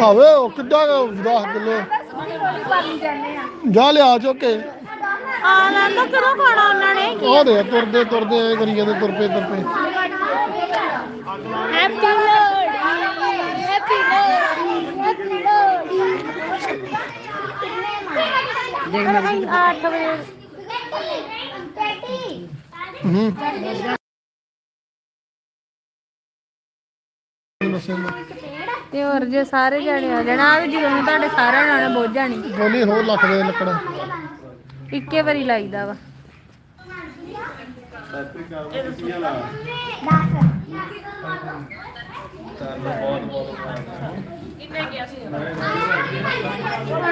ਆਵੇ ਉਹ ਕਿੱਡਾ 10 ਕਿਲੋ ਜਾ ਲਿਆ ਚੁੱਕੇ। ਆ ਲੈਂਦਾ ਕਦੋਂ ਖਾਣਾ ਉਹਨਾਂ ਨੇ ਉਹ ਦੇ ਤੁਰਦੇ ਤੁਰਦੇ ਐ ਕਰੀ ਜਾਂਦੇ ਤੁਰ ਪਏ ਤੁਰ ਪਏ। Happy Lohri happy Lohri happy Lohri ਦੇਖ ਮੇਰੀ 8 ਵਜੇ ਤੇ ਹੋਰ ਜੇ ਸਾਰੇ ਜਾਣੇ ਆ ਜਾਣਾ ਆ ਵੀ ਜਦੋਂ ਤੁਹਾਡੇ ਸਾਰਿਆਂ ਨਾਲ ਬੁੱਝ ਜਾਣੀ ਬੋਲੀ ਹੋਰ ਲੱਖ ਦੇ ਲੱਕੜਾ। ਇੱਕੇ ਵਾਰੀ ਲਾਈਦਾ ਵਾ।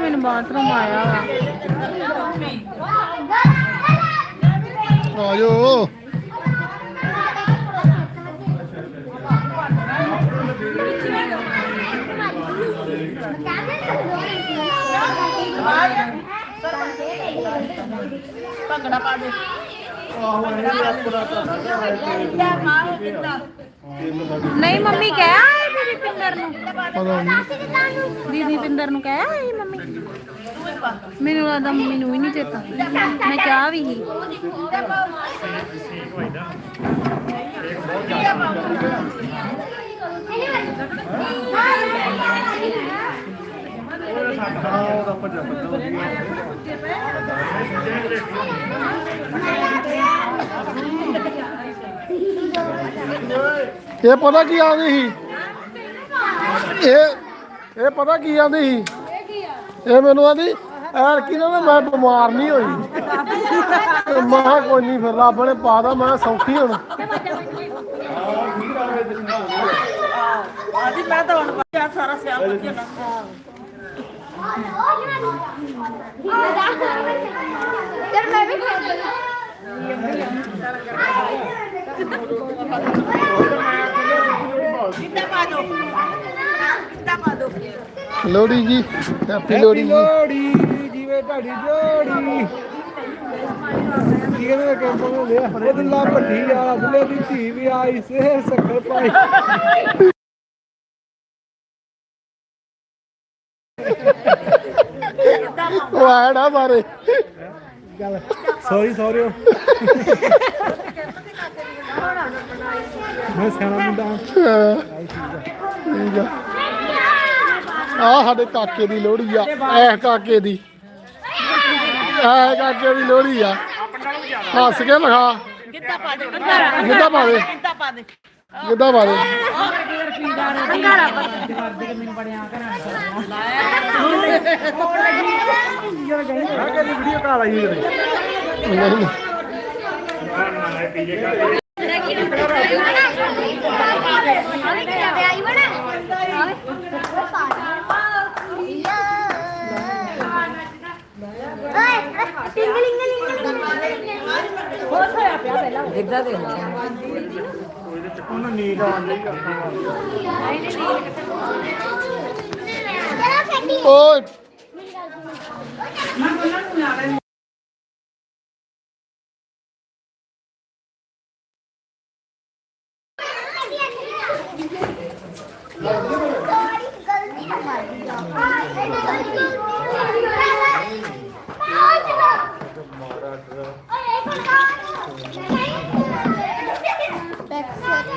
ਮੈਨੂੰ ਬਾਥਰੂਮ ਆਇਆ ਵਾ। ਆ ਜੋ ਨਹੀਂ ਮੰਮੀ ਕਹਿਆ ਹੈ ਦੀਦੀ ਪਿੰਦਰ ਨੂੰ। ਪਤਾ ਨਹੀਂ ਦੀਦੀ ਪਿੰਦਰ ਨੂੰ ਕਹਿਆ ਹੈ ਮੰਮੀ। ਮੈਨੂੰ ਲੱਗਦਾ ਮੰਮੀ ਨੂੰ ਵੀ ਨਹੀਂ ਚੇਤਾ। ਮੈਂ ਕਿਹਾ ਵੀ ਸੀ। ਇਹ ਪਤਾ ਕੀ ਆਂਦੀ ਸੀ? ਇਹ ਇਹ ਪਤਾ ਕੀ ਆਂਦੀ ਸੀ? ਇਹ ਮੈਨੂੰ ਆਂਦੀ ਐਰ ਕੀ ਨਾ ਮੈਂ ਬਿਮਾਰ ਨਹੀਂ ਹੋਈ। ਮੈਂ ਕੋਈ ਨਹੀਂ ਫਿਰ ਰੱਬ ਨੇ ਪਾਦਾ ਮੈਂ ਸੌਖੀ ਹੁਣ। ਆਦੀ ਮੈਂ ਤਾਂ ਹੁਣ ਬੱਚਾ ਸਾਰਾ ਸਿਆਲ ਬੱਚਾ ਨਾ। ਯਾਰ ਮੈਂ ਵੀ ਖਾ ਕਿੱਦਾਂ ਪਾ ਦੋ। ਕਿੱਦਾਂ ਪਾ ਦੋ। ਲੋੜੀ ਜੀ ਹੈਪੀ ਲੋੜੀ ਜੀ। ਲੋੜੀ ਜੀਵੇ ਤੁਹਾਡੀ ਜੋੜੀ। ਕੀ ਕਹਿੰਦੇ ਕਿ ਬੋਲੇ ਹਰੇ ਦੁੱਲਾ ਭੱਟੀ ਆ ਦੁੱਲੇ ਦੀ ਧੀ ਵੀ ਆਈ ਸੇ ਸੱਕਰ ਪਾਈ। ਉਹ ਆਇਆ ਨਾ ਬਾਰੇ ਗੱਲ ਸੌਰੀ ਸੌਰੀ ਮੈਂ ਸਿਆਣਾ ਮੁੰਡਾ। ਠੀਕ ਆ। ਆ ਸਾਡੇ ਕਾਕੇ ਦੀ ਲੋੜੀ ਆ ਐ ਕਾਕੇ ਦੀ। ਐ ਕਾਕੇ ਦੀ ਲੋੜੀ ਆ। ਹੱਸ ਕੇ ਵਿਖਾ। ਕਿੱਦਾਂ ਪਾ ਦੇ ਕਿੱਦਾਂ ਪਾ ਦੇ। ਕਿੱਦਾਂ ਪਾ ਦੇ। ਕਿੱਦਾਂ ਪਾ ਦੇ। ਮੈਂ ਕਹਿੰਦੀ ਵੀਡੀਓ ਕਾਲ ਆਈ ਹੋਈ ਨਹੀਂ ਆਵੇ ਕਿ ਜਾਵੇ ਆਈ ਬਣਾ ਆਵੇ ਓਏ ਟਿੰਗਲਿੰਗ ਲਿੰਗ ਬਹੁਤ ਹੋਇਆ ਪਿਆ ਪਹਿਲਾਂ ਉਹਨਾਂ ਨੀਂਦ ਆਉਣ ਲਈ ਚਲੋ ਫੱਟੀ ਓਏ। ਗਲਤੀ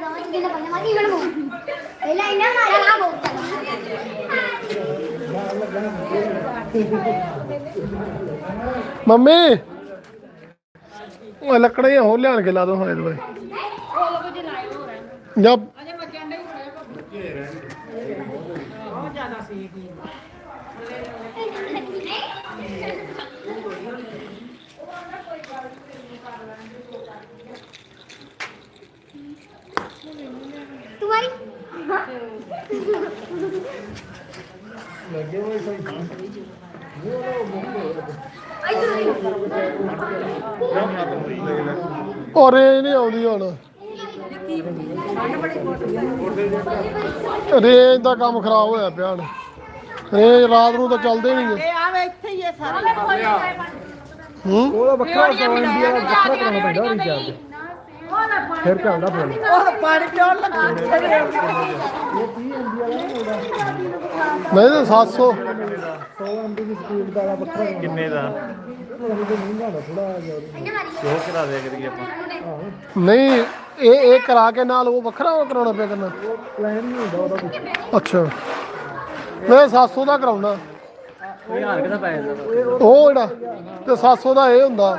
ਨਹੀਂ ਮੈਂ ਹਟੇ ਸੀ ਮੰਮੀ ਦਵਾ ਲੈ ਪਹਿਲਾਂ ਇਹਨਾਂ ਮਾਰਿਆ ਬਹੁਤ ਮੰਮੀ ਉਹ ਲੱਕੜਾਂ ਹੋ ਲਿਆਣ ਕੇ ਲਾ ਦੋ ਹੋਏ ਦੁਆਰੇ ਜਾ ਲੱਗੇ ਹੋਏ ਸਹੀ ਔਰ ਨਹੀਂ ਆਉਂਦੀ ਹੁਣ। ਰੇਂਜ ਦਾ ਕੰਮ ਖਰਾਬ ਹੋਇਆ ਪਿਆ ਹੁਣ। ਰੇਂਜ ਰਾਤ ਨੂੰ ਤਾਂ ਚੱਲਦੇ ਨਹੀਂ ਇਹ ਆਵੇ ਇੱਥੇ ਹੀ ਇਹ ਸਾਰਾ। ਹੂੰ? ਉਹਦਾ ਵੱਖਰਾ ਇੰਡੀਆ ਦਾ ਵੱਖਰਾ ਕਰਾਉਣਾ ਪੈਂਦਾ ਉਹ ਰਿਚਾਰਜ ਫਿਰ ਚੱਲਦਾ ਫੋਨ। ਉਹ ਪਾਣੀ ਪਿਉਣ ਲੱਗਾ। ਨਹੀਂ ਤਾਂ 700 100 ਐਮਬੀ ਦੀ? ਸਪੀਡ ਦਾ ਵੱਖਰਾ ਕਿੰਨੇ ਦਾ ਨਹੀਂ ਇਹ ਇਹ ਕਰਾ ਕੇ ਨਾਲ ਉਹ ਵੱਖਰਾ ਉਹ ਕਰਾਉਣਾ ਪਿਆ ਕਰਨਾ। ਪਲਾਨ ਨਹੀਂ ਹੁੰਦਾ ਉਹਦਾ ਕੁਝ ਅੱਛਾ। ਮੈਂ 700 ਦਾ ਕਰਾਉਣਾ। ਉਹ ਜਿਹੜਾ ਤੇ 700 ਦਾ ਇਹ ਹੁੰਦਾ।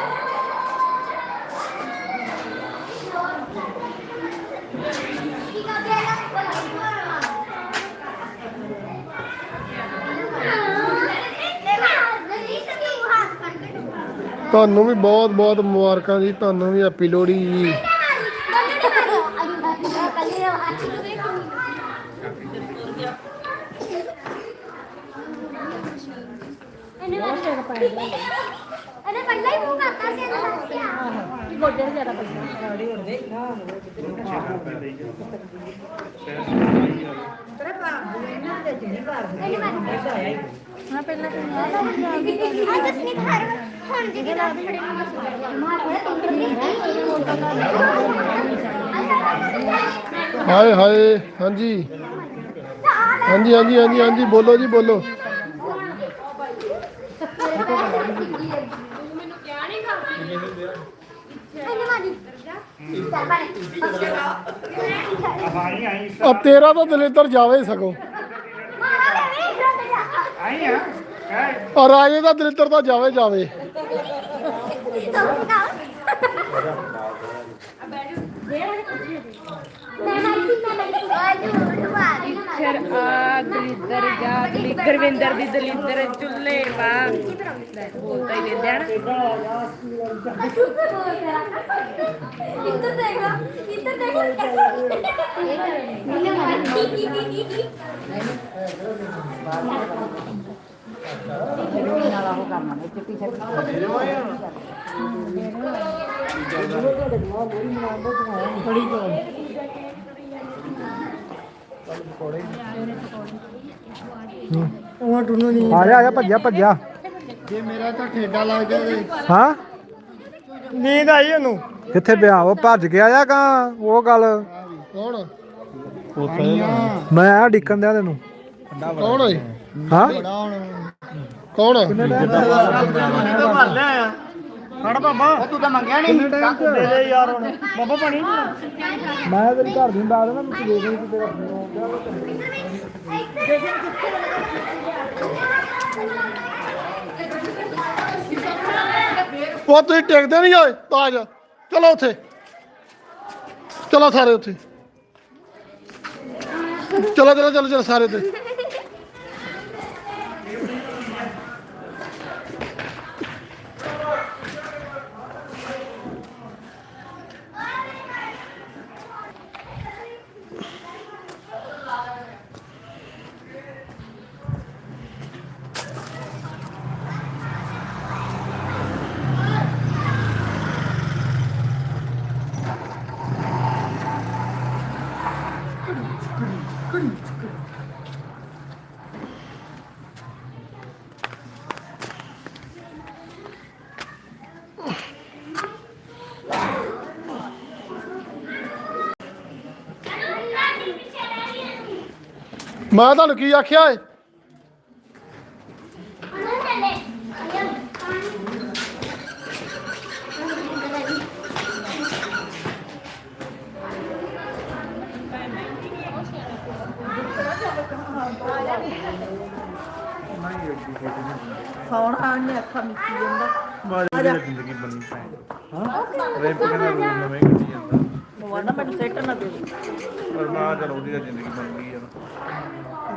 ਤੁਹਾਨੂੰ ਵੀ ਬਹੁਤ ਬਹੁਤ ਮੁਬਾਰਕਾਂ ਜੀ ਤੁਹਾਨੂੰ ਵੀ ਹੈਪੀ ਲੋਹੜੀ ਜੀ। ਇਹਨੇ ਪਹਿਲਾਂ ਹੀ ਮੂੰਹ ਕਰਤਾ ਸੀ ਇਹਨੇ ਦੱਸਿਆ ਮੈਂ ਪਹਿਲਾਂ ਆ ਦਸਵੀਂ ਘਰ। ਹੁਣ ਹਾਏ ਹਾਏ ਹਾਂਜੀ। ਹਾਂਜੀ ਹਾਂਜੀ ਹਾਂਜੀ ਹਾਂਜੀ ਬੋਲੋ ਜੀ ਬੋਲੋ। ਅਬ ਤੇਰਾ ਤਾਂ ਦਲਿੱਦਰ ਜਾਵੇ ਹੀ ਸਕੋ ਔਰ ਰਾਜੇ ਦਾ ਦਲਿੱਦਰ ਤਾਂ ਜਾਵੇ ਜਾਵੇ ਫਿਰ ਆ ਦਲਿੱਦਰ ਜਾ ਦਲੀ ਗੁਰਵਿੰਦਰ ਦੀ ਦਲਿੱਦਰ ਚੁੱਲੇ ਵਾ ਲੈ ਬੋਲਦਾ ਹੀ ਰਹਿੰਦਾ ਨਾ ਇੱਧਰ ਦੇਖੋ ਇੱਧਰ ਦੇਖੋ ਆ ਜਾ ਆ ਜਾ ਭੱਜਿਆ ਭੱਜਿਆ। ਜੇ ਮੇਰਾ ਤਾਂ ਠੇਡਾ ਲੱਗ ਜਾਵੇ ਹਾਂ? ਨੀਂਦ ਆਈ ਉਹਨੂੰ। ਕਿੱਥੇ ਵਿਆਹ ਉਹ ਭੱਜ ਗਿਆ ਆ ਕਾ? ਉਹ ਗੱਲ। ਕੌਣ? ਮੈਂ ਆ ਡਿੱਕਣ ਦਿਆ ਤੈਨੂੰ। ਕੌਣ ਹੈ? ਹਾਂ ਕੌਣ ਮੈਂ ਤੇਰੀ ਘਰ ਦੀ ਬਾਤ ਨਾ ਤੂੰ ਦੇ ਦੇ ਕਿ ਤੇਰਾ ਉਹ ਤੁਸੀਂ ਟਿਕਦੇ ਨਹੀਂ ਓਏ ਤਾਜ। ਚਲੋ ਉੱਥੇ। ਚਲੋ ਸਾਰੇ ਉੱਥੇ। ਚਲੋ ਚਲੋ ਚਲੋ ਚਲੋ ਸਾਰੇ ਤੇ ਮੈਂ ਤੁਹਾਨੂੰ ਕੀ ਆਖਿਆ ਏ? ਸੌਣਾ ਆਣੇ ਅੱਖਾਂ ਮਿੱਟੀ ਜਾਂਦਾ। ਰੈਂਪ ਕਹਿੰਦਾ ਰੂਲ ਨਵੇਂ ਕੱਢੀ ਜਾਂਦਾ। ਮੋਨਾ ਮੈਨੂੰ ਸੈੱਟ ਨਾ ਦੇ। ਪਰ ਨਾ ਚਲ ਉਹਦੀ ਤਾਂ ਜ਼ਿੰਦਗੀ ਬਣ ਗਈ ਯਾਰ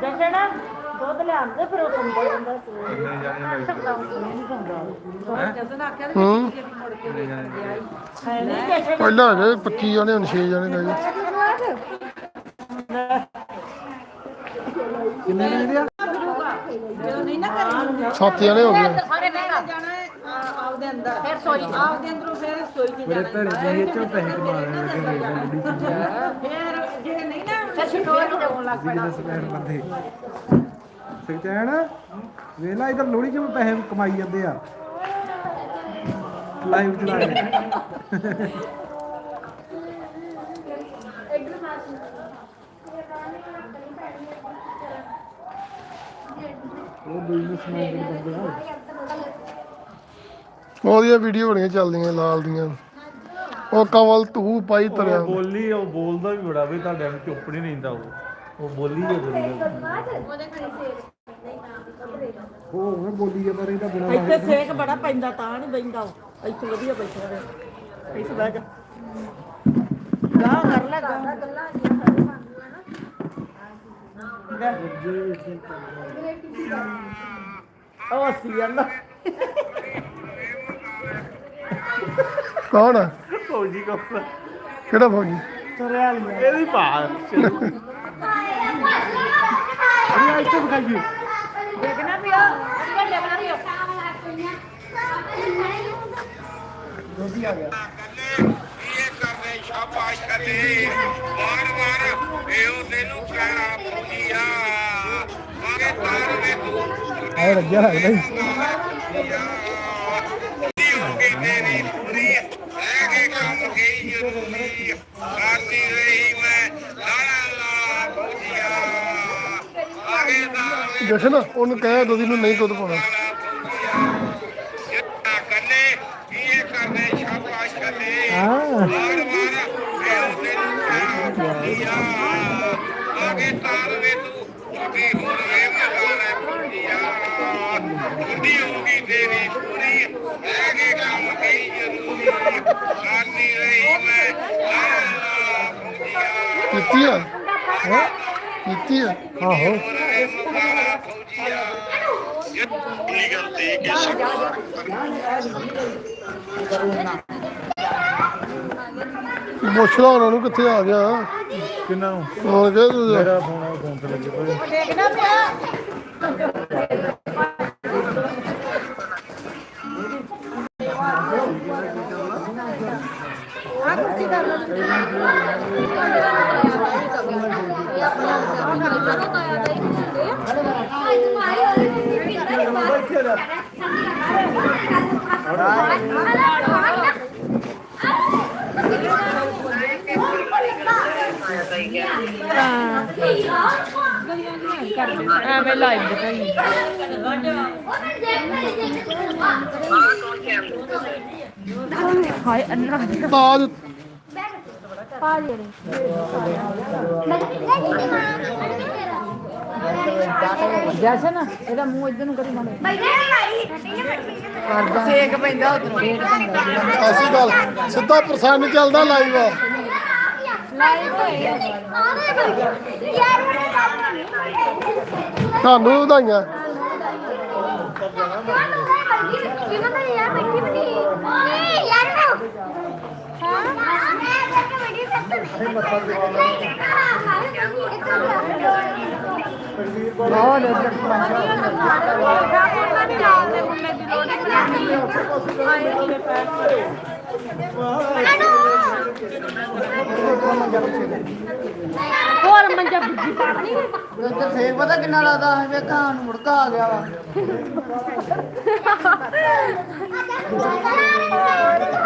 ਜੱਜਣਾ ਦੁੱਧ ਲਿਆਂਦੇ ਫਿਰ ਉਹ ਸੰਭਾ ਜਾਂਦਾ ਕਿੰਨੇ ਜਾਣੇ ਲੱਗਦੇ ਹੂੰ। ਕਿੰਨੇ ਜਾਣੇ ਹੈ? ਨਹੀਂ ਜੱਜਣਾ ਪਹਿਲਾਂ ਹੈਗੇ 25 ਜਣੇ ਹੁਣ 6 ਜਣੇ ਰਹਿ ਗਏ ਕਿੰਨੇ ਨਾ ਕਰੀ ਸੱਤ ਜਣੇ ਹੋ ਗਏ। ਸਾਰੇ ਮੈਂ ਜਾਣਾ ਹੈ, ਆਪਦੇ ਅੰਦਰ। ਫਿਰ ਸੋਈ। ਆਪਦੇ ਅੰਦਰੋਂ ਫਿਰ ਸੋਈ ਚ ਭੈੜੇ ਜਿਹੇ ਚੋਂ ਪੈਸੇ ਕਮਾ ਰਹੇ ਨੇ ਫਿਰ ਜੇ ਬੰਦੇ? ਵੇਲਾ ਇਧਰ ਲੋੜੀ ਚ ਵੀ ਪੈਸੇ ਕਮਾਈ ਜਾਂਦੇ ਆ? ਲਾਈਵ ਚਲਾ ਕੇ ਉਹ ਬੰਦੇ ਆ। ਉਹਦੀਆਂ ਵੀਡੀਓ ਬਣੀਆਂ ਚੱਲਦੀਆਂ ਲਾਲ ਦੀਆਂ। ਉਹ ਕਵਲ ਤੂੰ ਪਾਈ ਤਰਿਆ। ਉਹ ਬੋਲੀ ਉਹ ਬੋਲਦਾ ਵੀ ਬੜਾ ਵੀ ਤੁਹਾਡੇ ਨੂੰ ਚੁੱਪ ਨਹੀਂ ਰਹਿੰਦਾ ਉਹ। ਉਹ ਬੋਲੀ ਜੇ ਬੋਲੀ ਉਹ ਮੈਂ ਬੋਲੀ ਜਾਂਦਾ ਰਹਿੰਦਾ ਬਿਨਾਂ ਇੱਥੇ ਸੇਕ ਬੜਾ ਪੈਂਦਾ ਤਾਂ ਨਹੀਂ ਬੈਂਦਾ ਉਹ। ਇੱਥੇ ਵਧੀਆ ਬੈਠਾ ਰਹੇ ਇੱਥੇ ਬਹਿ ਜਾ। ਗਾਹ ਕਰ ਲੈ ਗਾਹ। ਉਹ ਸੀ ਅੱਲਾ ਕੌਣ? ਫੌਜੀ ਕੋਲ ਕਿਹੜਾ ਫੌਜੀ? ਤੁਰਿਆ ਲਿਆ ਇਹਦੀ ਭਾ ਅਰੇ ਇੱਥੇ ਬਖਾਈਏ ਦੇਖਣਾ ਵੀ ਆ। ਵੱਡੇ ਬਣਾ ਰਹੀ ਇਹ ਕਰਦੇ ਸ਼ਾਬਾਸ਼ ਕਰਦੇ ਮਾਰ ਮਾਰ ਇਹੋ ਤੈਨੂੰ ਕਹਿਣਾ ਪਉਂਦੀਆ ਮਾਰੇ ਤਾਰ ਵੇ ਤੂੰ ਆਏ ਲੱਗਿਆ ਲੱਗਦਾ ਹੀ ਦੀ ਹੋ ਗਈ ਤੇਰੀ ਪੂਰੀ ਰਹਿ ਕੇ ਕੰਮ ਗਈ ਜ਼ਰੂਰੀ ਰਾਤੀ ਰਹੀ ਮੈਂ ਲਾਲਾ ਲਾ ਪਉਂਦੀਆ ਆਗੇ ਤਾਰ ਵੇ ਜਸ਼ਨ ਉਹਨੂੰ ਕਹਿ ਦੁੱਧ ਨੂੰ ਨਹੀਂ ਦੁੱਧ ਪਾਉਣਾ। ਕੰਨੇ ਇਹ ਕਰਦੇ ਸ਼ਾਬਾਸ਼ ਕਰਦੇ ਹਾਂ ਆਗੇ ਤਾਰ ਵੇ ਤੂੰ ਹੋਰ ਤੇਰੀ ਪੂਰੀ ਕੇ ਕੰਮ ਜ਼ਰੂਰੀ ਰਹੀ ਮੈਂ ਕੀਤੀ ਆ? ਹੈ? ਕੀਤੀ ਆ? ਆਹੋ। ਕੀ ਗਲਤੀ ਕਿਸ ਮੁਸ਼ਲਾ ਉਹਨਾਂ ਨੂੰ ਕਿੱਥੇ ਆ ਗਿਆ। ਕਿੰਨਾ ਨੂੰ ਕਹਿ ਤੂੰ ਮੇਰਾ ਫੋਨ ਆ ਫੋਨ ਤੇ ਲੱਗੇ ਪਏ। ਦੇਖਣਾ ਪਿਆ ਐਵੇਂ ਲਾਈਵ ਦਿਖਾਈ ਹਾਏ ਅੰਨਾ ਤਾਜ ਜੈਸਨ ਇਹਦਾ ਮੂੰਹ ਇਧਰ ਨੂੰ ਕਰੀ ਮਾੜੇ ਸੇਕ ਪੈਂਦਾ ਉਧਰੋਂ। ਐਸੀ ਗੱਲ ਸਿੱਧਾ ਪ੍ਰਸਾਨ ਚੱਲਦਾ ਲਾਈਵ ਆ। ਤੁਹਾਨੂੰ ਵਧਾਈਆਂ। ਹੋਰ ਮੰਜਾ ਬੁੱਝੀ ਪਾਣੀ ਉੱਧਰ ਸੇਕ ਪਤਾ ਕਿੰਨਾ ਲੱਗਦਾ ਹੈ ਵੇਖਾਂ ਨੂੰ ਮੁੜਕਾ ਆ ਗਿਆ ਵਾ।